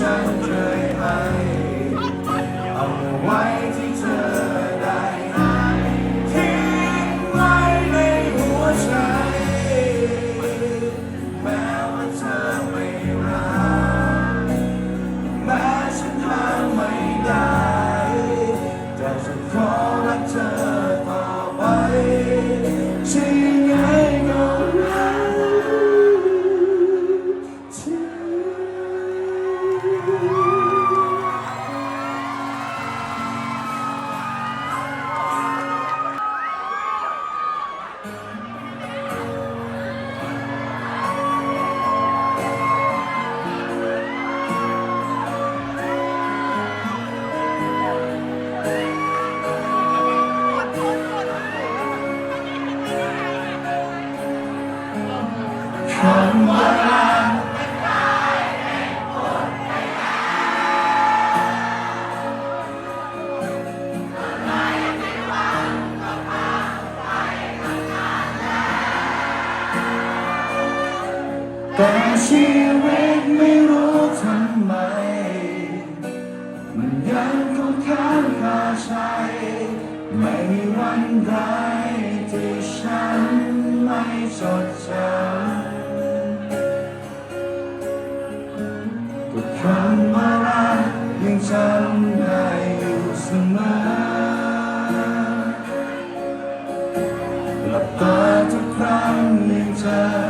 shine. ไม่มีวันใดที่ฉันไม่จดจำทุกครั้งมารักยังจำได้อยู่เสมอหลับตาทุกครั้งยังเจอ